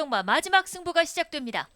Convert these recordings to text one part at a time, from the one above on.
최경마 마지막 승부가 시작됩니다.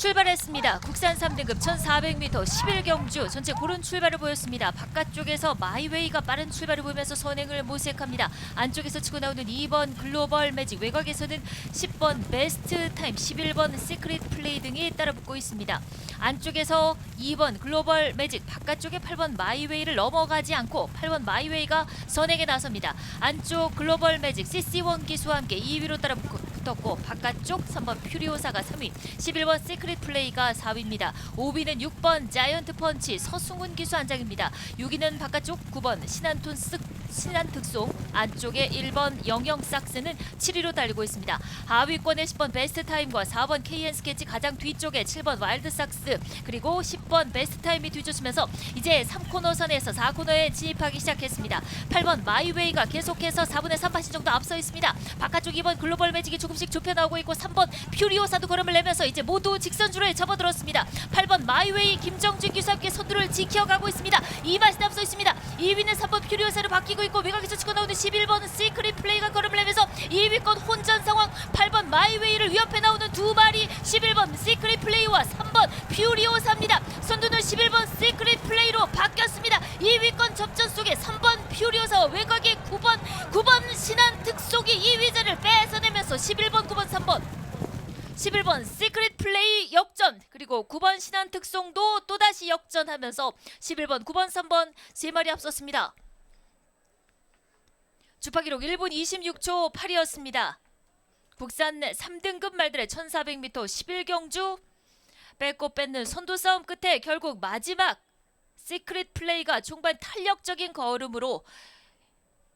출발했습니다. 국산 3등급 1400m 11경주 전체 고른 출발을 보였습니다. 바깥쪽에서 마이웨이가 빠른 출발을 보이면서 선행을 모색합니다. 안쪽에서 치고 나오는 2번 글로벌 매직 외곽에서는 10번 베스트 타임 11번 시크릿 플레이 등이 따라붙고 있습니다. 안쪽에서 2번 글로벌 매직 바깥쪽에 8번 마이웨이를 넘어가지 않고 8번 마이웨이가 선행에 나섭니다. 안쪽 글로벌 매직 CC1 기수와 함께 2위로 따라붙고 붙었고 바깥쪽 3번 퓨리오사가 3위 11번 시크릿 플레이가 4위입니다. 5위는 6번 자이언트 펀치 서승훈 기수 안장입니다. 6위는 바깥쪽 9번 신한톤 쓱 신한 특송 안쪽에 1번 영영 삭스는 7위로 달리고 있습니다 하위권에 10번 베스트 타임과 4번 KN 스케치 가장 뒤쪽에 7번 와일드 삭스 그리고 10번 베스트 타임이 뒤쫓으면서 이제 3코너 선에서 4코너에 진입하기 시작했습니다 8번 마이웨이가 계속해서 4분의 3파신 정도 앞서 있습니다 바깥쪽 2번 글로벌 매직이 조금씩 좁혀 나오고 있고 3번 퓨리오사도 걸음을 내면서 이제 모두 직선주로에 접어들었습니다. 8번 마이웨이 김정준 기수 함께 선두를 지켜가고 있습니다. 2마신 앞서 있습니다. 2위는 3번 퓨리오사로 바뀌고 있고 외곽에서 치고 나오는 11번 시크릿 플레이가 걸음을 내면서 2위권 혼전 상황 8번 마이웨이를 위협해 나오는 두 마리 11번 시크릿 플레이와 3번 퓨리오사입니다. 선두는 11번 시크릿 플레이로 바뀌었습니다. 2위권 접전 속에 3번 퓨리오사와 외곽에 9번 9번 신한 특속이 2위자를 뺏어내면서 11번 9번 3번 11번 시크릿 플레이 역전 그리고 9번 신한 특송도 또다시 역전하면서 11번 9번 3번 세 마리 앞섰습니다. 주파 기록 1분 26초 8이었습니다. 국산 3등급 말들의 1400m 11경주 뺏고 뺏는 선두 싸움 끝에 결국 마지막 시크릿 플레이가 중반 탄력적인 걸음으로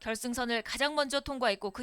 결승선을 가장 먼저 통과했고 그